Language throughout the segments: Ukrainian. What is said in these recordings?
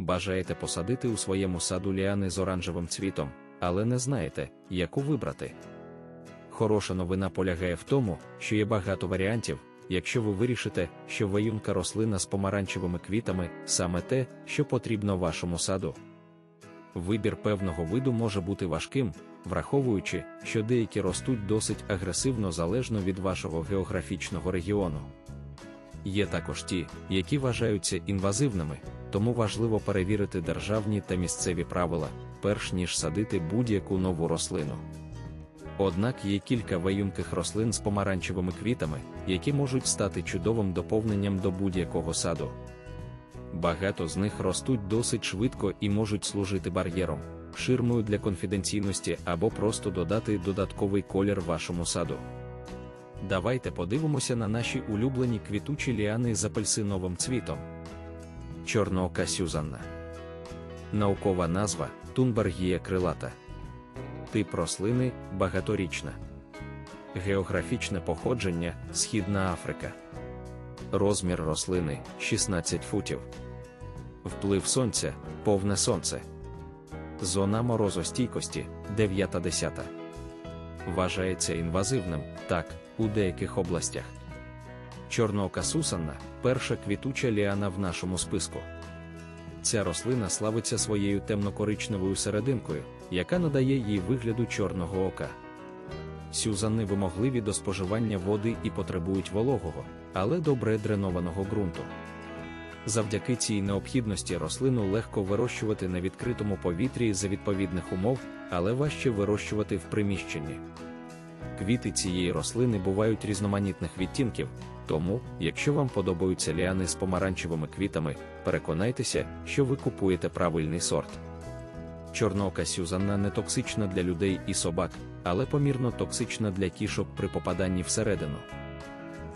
Бажаєте посадити у своєму саду ліани з оранжевим цвітом, але не знаєте, яку вибрати. Хороша новина полягає в тому, що є багато варіантів, якщо ви вирішите, що ваюнка рослина з помаранчевими квітами саме те, що потрібно вашому саду. Вибір певного виду може бути важким, враховуючи, що деякі ростуть досить агресивно залежно від вашого географічного регіону. Є також ті, які вважаються інвазивними, тому важливо перевірити державні та місцеві правила, перш ніж садити будь-яку нову рослину. Однак є кілька ваюнких рослин з помаранчевими квітами, які можуть стати чудовим доповненням до будь-якого саду. Багато з них ростуть досить швидко і можуть служити бар'єром, ширмою для конфіденційності або просто додати додатковий колір вашому саду. Давайте подивимося на наші улюблені квітучі ліани з апельсиновим цвітом. Чорноока Сюзанна. Наукова назва Тунбергія крилата. Тип рослини багаторічна. Географічне походження Східна Африка. Розмір рослини 16 футів. Вплив сонця повне сонце. Зона морозостійкості 9-10. Вважається інвазивним, так, у деяких областях. Чорноока Сусанна перша квітуча ліана в нашому списку. Ця рослина славиться своєю темно-коричневою серединкою, яка надає їй вигляду чорного ока. Сюзанни вимогливі до споживання води і потребують вологого, але добре дренованого ґрунту. Завдяки цій необхідності рослину легко вирощувати на відкритому повітрі за відповідних умов, але важче вирощувати в приміщенні. Квіти цієї рослини бувають різноманітних відтінків, тому, якщо вам подобаються ліани з помаранчевими квітами, переконайтеся, що ви купуєте правильний сорт. Чорнока Сюзанна не токсична для людей і собак, але помірно токсична для кішок при попаданні всередину.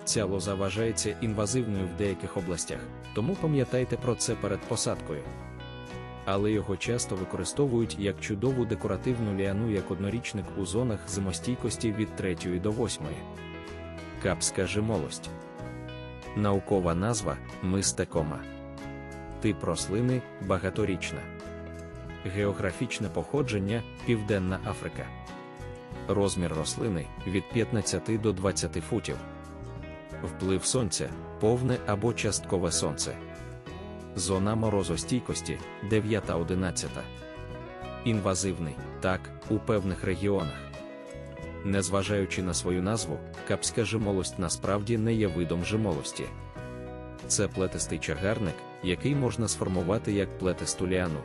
Ця лоза вважається інвазивною в деяких областях, тому пам'ятайте про це перед посадкою. Але його часто використовують як чудову декоративну ліану як однорічник у зонах зимостійкості від 3 до 8. Капська жимолость. Наукова назва мистекома. Тип рослини багаторічна. Географічне походження Південна Африка. Розмір рослини від 15 до 20 футів. Вплив сонця повне або часткове сонце. Зона морозостійкості 9-11. Інвазивний, так, у певних регіонах. Незважаючи на свою назву, капська жимолость насправді не є видом жимолості. Це плетистий чагарник, який можна сформувати як плетисту ліану.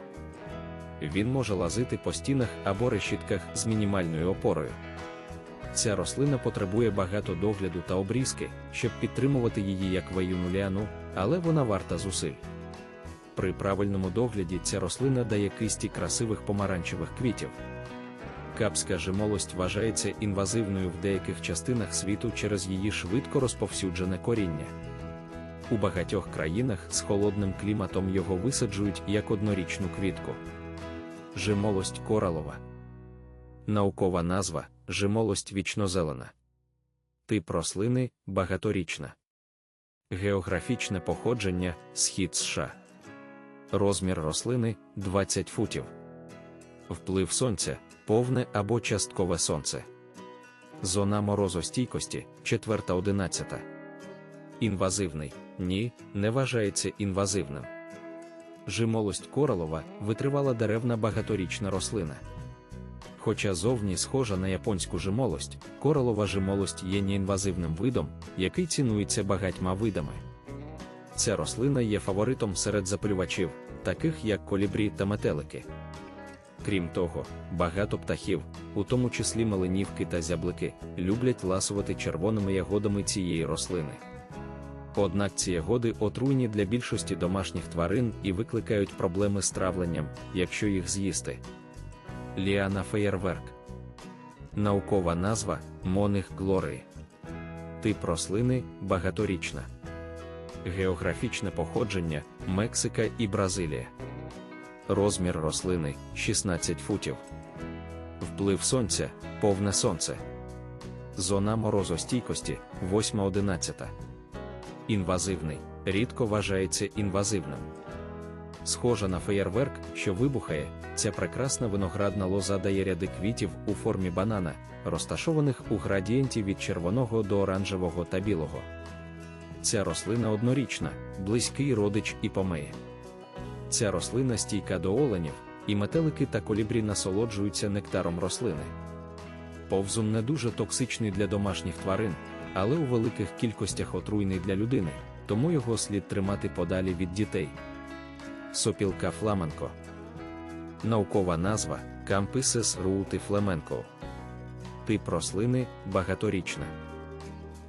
Він може лазити по стінах або решітках з мінімальною опорою. Ця рослина потребує багато догляду та обрізки, щоб підтримувати її як ваюну ліану, але вона варта зусиль. При правильному догляді ця рослина дає кисті красивих помаранчевих квітів. Капська жимолость вважається інвазивною в деяких частинах світу через її швидко розповсюджене коріння. У багатьох країнах з холодним кліматом його висаджують як однорічну квітку. Жимолость коралова. Наукова назва жимолость вічнозелена. Тип рослини багаторічна. Географічне походження Схід США. Розмір рослини 20 футів. Вплив сонця повне або часткове сонце. Зона морозостійкості 4-11. Інвазивний ні, не вважається інвазивним. Жимолость коралова витривала деревна багаторічна рослина. Хоча зовні схожа на японську жимолость, коралова жимолость є неінвазивним видом, який цінується багатьма видами. Ця рослина є фаворитом серед запилювачів, таких як колібрі та метелики. Крім того, багато птахів, у тому числі маленівки та зяблики, люблять ласувати червоними ягодами цієї рослини. Однак ці ягоди отруйні для більшості домашніх тварин і викликають проблеми з травленням, якщо їх з'їсти. Ліана феєрверк. Наукова назва Моних глорії. Тип рослини багаторічна. Географічне походження Мексика і Бразилія. Розмір рослини 16 футів. Вплив сонця повне сонце. Зона морозостійкості 8-11. Інвазивний рідко вважається інвазивним. Схожа на феєрверк, що вибухає, ця прекрасна виноградна лоза дає ряди квітів у формі банана, розташованих у градієнті від червоного до оранжевого та білого. Ця рослина однорічна, близький родич і помеї. Ця рослина стійка до оленів, і метелики та колібрі насолоджуються нектаром рослини. Повзун не дуже токсичний для домашніх тварин, але у великих кількостях отруйний для людини, тому його слід тримати подалі від дітей. Сопілка фламенко. Наукова назва Campyses ruuti flamenco. Тип рослини багаторічна.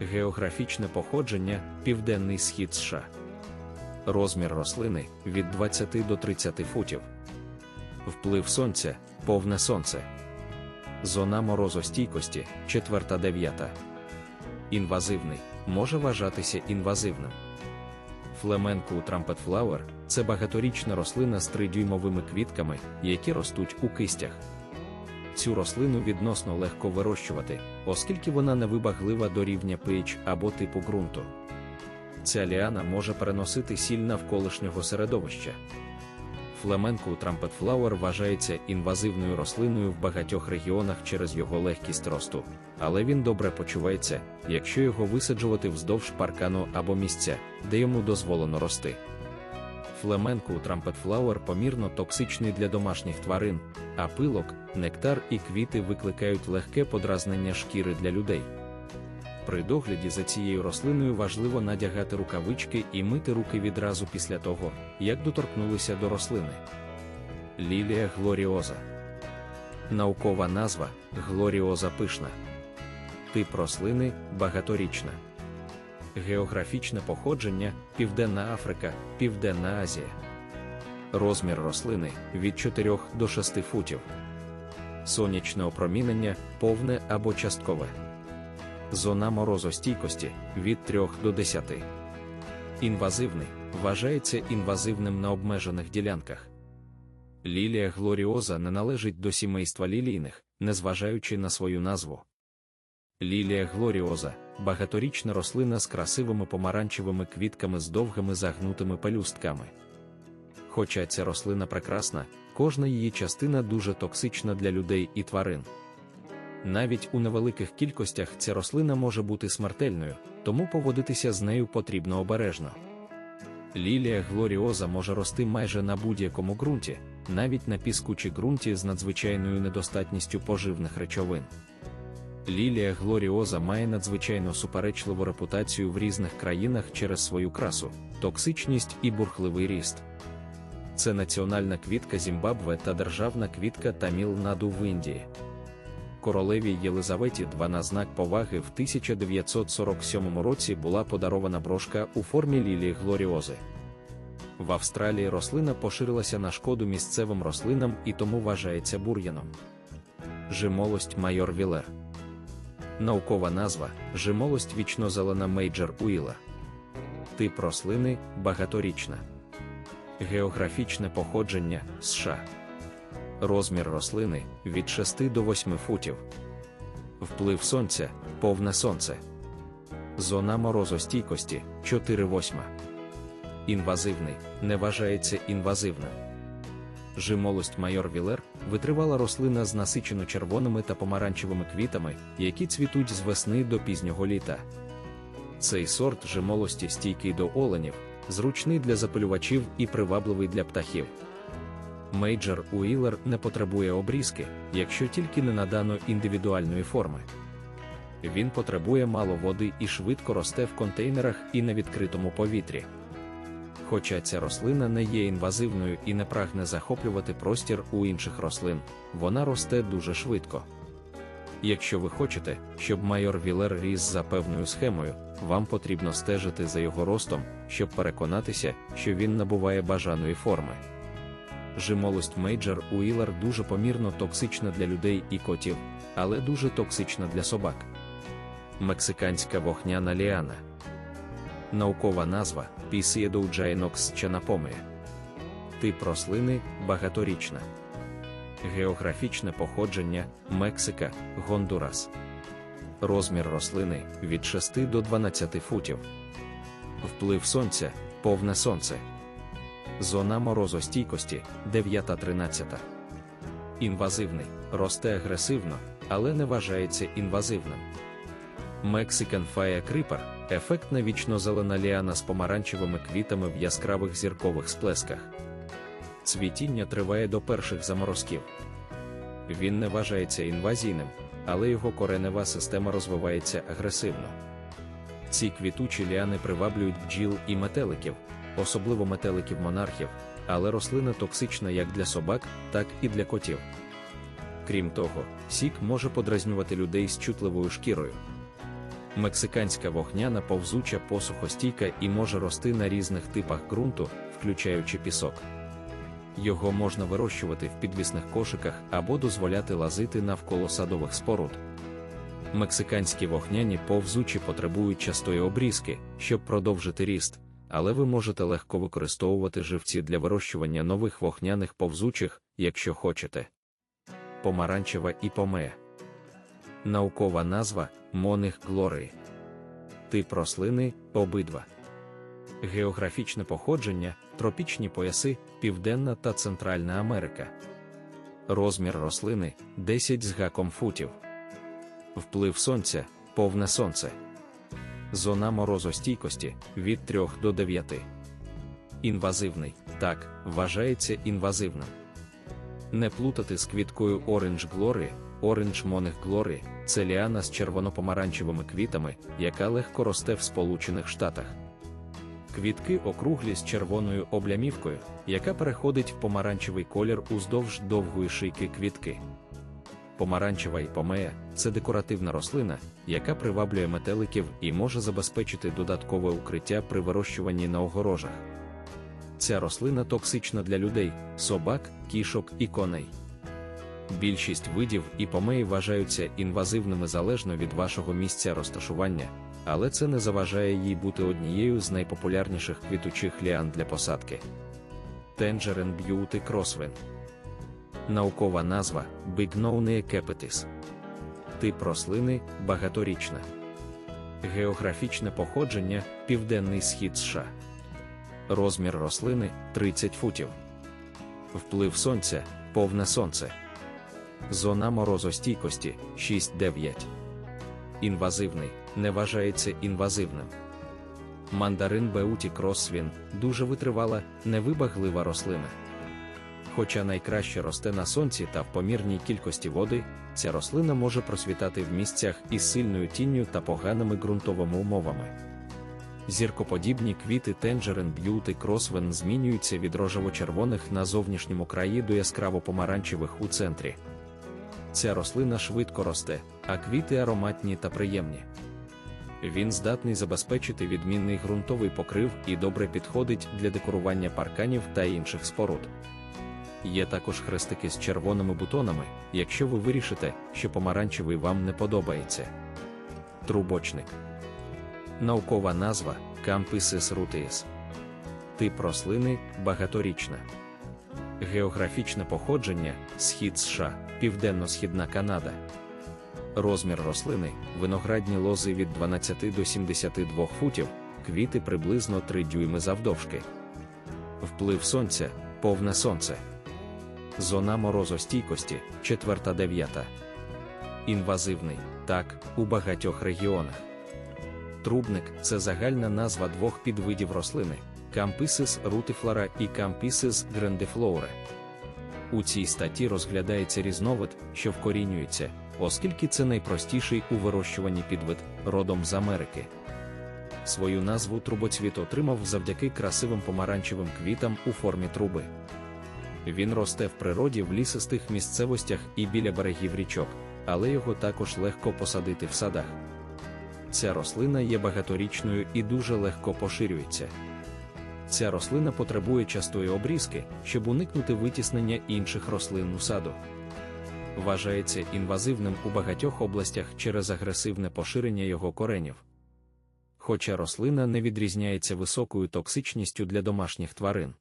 Географічне походження Південний схід США. Розмір рослини від 20 до 30 футів. Вплив сонця повне сонце. Зона морозостійкості 4-9. Інвазивний може вважатися інвазивним. Флеменку трампетфлауер це багаторічна рослина з тридюймовими квітками, які ростуть у кистях. Цю рослину відносно легко вирощувати, оскільки вона невибаглива до рівня pH або типу ґрунту. Ця ліана може переносити сіль навколишнього середовища. Фламенку трампетфлауер вважається інвазивною рослиною в багатьох регіонах через його легкість росту, але він добре почувається, якщо його висаджувати вздовж паркану або місця, де йому дозволено рости. Фламенку трампетфлауер помірно токсичний для домашніх тварин, а пилок, нектар і квіти викликають легке подразнення шкіри для людей. При догляді за цією рослиною важливо надягати рукавички і мити руки відразу після того, як доторкнулися до рослини. Лілія глоріоза. Наукова назва глоріоза пишна. Тип рослини багаторічна. Географічне походження Південна Африка, Південна Азія. Розмір рослини від 4 до 6 футів. Сонячне опромінення повне або часткове. Зона морозостійкості від 3 до 10. Інвазивний вважається інвазивним на обмежених ділянках. Лілія глоріоза не належить до сімейства лілійних, незважаючи на свою назву. Лілія глоріоза багаторічна рослина з красивими помаранчевими квітками з довгими загнутими пелюстками. Хоча ця рослина прекрасна, кожна її частина дуже токсична для людей і тварин. Навіть у невеликих кількостях ця рослина може бути смертельною, тому поводитися з нею потрібно обережно. Лілія глоріоза може рости майже на будь-якому ґрунті, навіть на піску чи ґрунті з надзвичайною недостатністю поживних речовин. Лілія глоріоза має надзвичайно суперечливу репутацію в різних країнах через свою красу, токсичність і бурхливий ріст. Це національна квітка Зімбабве та державна квітка Таміл-Наду в Індії. Королеві Єлизаветі II на знак поваги в 1947 році була подарована брошка у формі лілії глоріози. В Австралії рослина поширилася на шкоду місцевим рослинам і тому вважається бур'яном. Жимолость майор Вілер. Наукова назва жимолость вічнозелена мейджор Уіла. Тип рослини багаторічна. Географічне походження США. Розмір рослини від 6 до 8 футів. Вплив сонця повне сонце. Зона морозостійкості 4-8. Інвазивний не вважається інвазивним. Жимолость майор Вілер витривала рослина з насичено червоними та помаранчевими квітами, які цвітуть з весни до пізнього літа. Цей сорт жимолості стійкий до оленів, зручний для запилювачів і привабливий для птахів. Мейджор Уілер не потребує обрізки, якщо тільки не надано індивідуальної форми. Він потребує мало води і швидко росте в контейнерах і на відкритому повітрі. Хоча ця рослина не є інвазивною і не прагне захоплювати простір у інших рослин, вона росте дуже швидко. Якщо ви хочете, щоб майор Вілер ріс за певною схемою, вам потрібно стежити за його ростом, щоб переконатися, що він набуває бажаної форми. Жимолость Мейджор Уілер дуже помірно токсична для людей і котів, але дуже токсична для собак. Мексиканська вогняна ліана. Наукова назва Пісієдоуджайнокс чанапомія. Тип рослини багаторічна. Географічне походження Мексика, Гондурас. Розмір рослини від 6 до 12 футів. Вплив сонця повне сонце. Зона морозостійкості 9-13. Інвазивний росте агресивно, але не вважається інвазивним. Mexican Fire Creeper – ефектна вічно-зелена ліана з помаранчевими квітами в яскравих зіркових сплесках. Цвітіння триває до перших заморозків. Він не вважається інвазійним, але його коренева система розвивається агресивно. Ці квітучі ліани приваблюють бджіл і метеликів, особливо метеликів монархів, але рослина токсична як для собак, так і для котів. Крім того, сік може подразнювати людей з чутливою шкірою. Мексиканська вогняна повзуча посухостійка і може рости на різних типах ґрунту, включаючи пісок. Його можна вирощувати в підвісних кошиках або дозволяти лазити навколо садових споруд. Мексиканські вогняні повзучі потребують частої обрізки, щоб продовжити ріст, але ви можете легко використовувати живці для вирощування нових вогняних повзучих, якщо хочете. Помаранчева і помея. Наукова назва Моних глорії. Тип рослини обидва. Географічне походження, тропічні пояси, Південна та Центральна Америка. Розмір рослини 10 з гаком футів. Вплив сонця повне сонце. Зона морозостійкості від 3 до 9. Інвазивний так, вважається інвазивним. Не плутати з квіткою Orange Glory, Orange Monich Glory – це ліана з червоно-помаранчевими квітами, яка легко росте в Сполучених Штатах. Квітки округлі з червоною облямівкою, яка переходить в помаранчевий колір уздовж довгої шийки квітки. Помаранчева іпомея це декоративна рослина, яка приваблює метеликів і може забезпечити додаткове укриття при вирощуванні на огорожах. Ця рослина токсична для людей, собак, кішок і коней. Більшість видів іпомеї вважаються інвазивними залежно від вашого місця розташування, але це не заважає їй бути однією з найпопулярніших квітучих ліан для посадки. Tangerine Beauty Crosswind Наукова назва Bignone Capitis. Тип рослини багаторічна. Географічне походження Південний схід США. Розмір рослини 30 футів. Вплив сонця повне сонце. Зона морозостійкості 6-9. Інвазивний не вважається інвазивним. Мандарин Беуті Кросвін дуже витривала, невибаглива рослина. Хоча найкраще росте на сонці та в помірній кількості води, ця рослина може просвітати в місцях із сильною тінню та поганими ґрунтовими умовами. Зіркоподібні квіти Tangerine Beauty Crosswen змінюються від рожево-червоних на зовнішньому краї до яскраво-помаранчевих у центрі. Ця рослина швидко росте, а квіти ароматні та приємні. Він здатний забезпечити відмінний ґрунтовий покрив і добре підходить для декорування парканів та інших споруд. Є також хрестики з червоними бутонами, якщо ви вирішите, що помаранчевий вам не подобається. Трубочник. Наукова назва Campysis ruteus. Тип рослини багаторічна. Географічне походження Схід США, Південно-Східна Канада. Розмір рослини виноградні лози від 12 до 72 футів, квіти приблизно 3 дюйми завдовжки. Вплив сонця повне сонце. Зона морозостійкості 4-9. Інвазивний так, у багатьох регіонах. Трубник це загальна назва двох підвидів рослини Campysis rutiflora і Campysis grandiflora. У цій статті розглядається різновид, що вкорінюється, оскільки це найпростіший у вирощуванні підвид родом з Америки. Свою назву трубоцвіт отримав завдяки красивим помаранчевим квітам у формі труби. Він росте в природі в лісистих місцевостях і біля берегів річок, але його також легко посадити в садах. Ця рослина є багаторічною і дуже легко поширюється. Ця рослина потребує частої обрізки, щоб уникнути витіснення інших рослин у саду. Вважається інвазивним у багатьох областях через агресивне поширення його коренів. Хоча рослина не відрізняється високою токсичністю для домашніх тварин.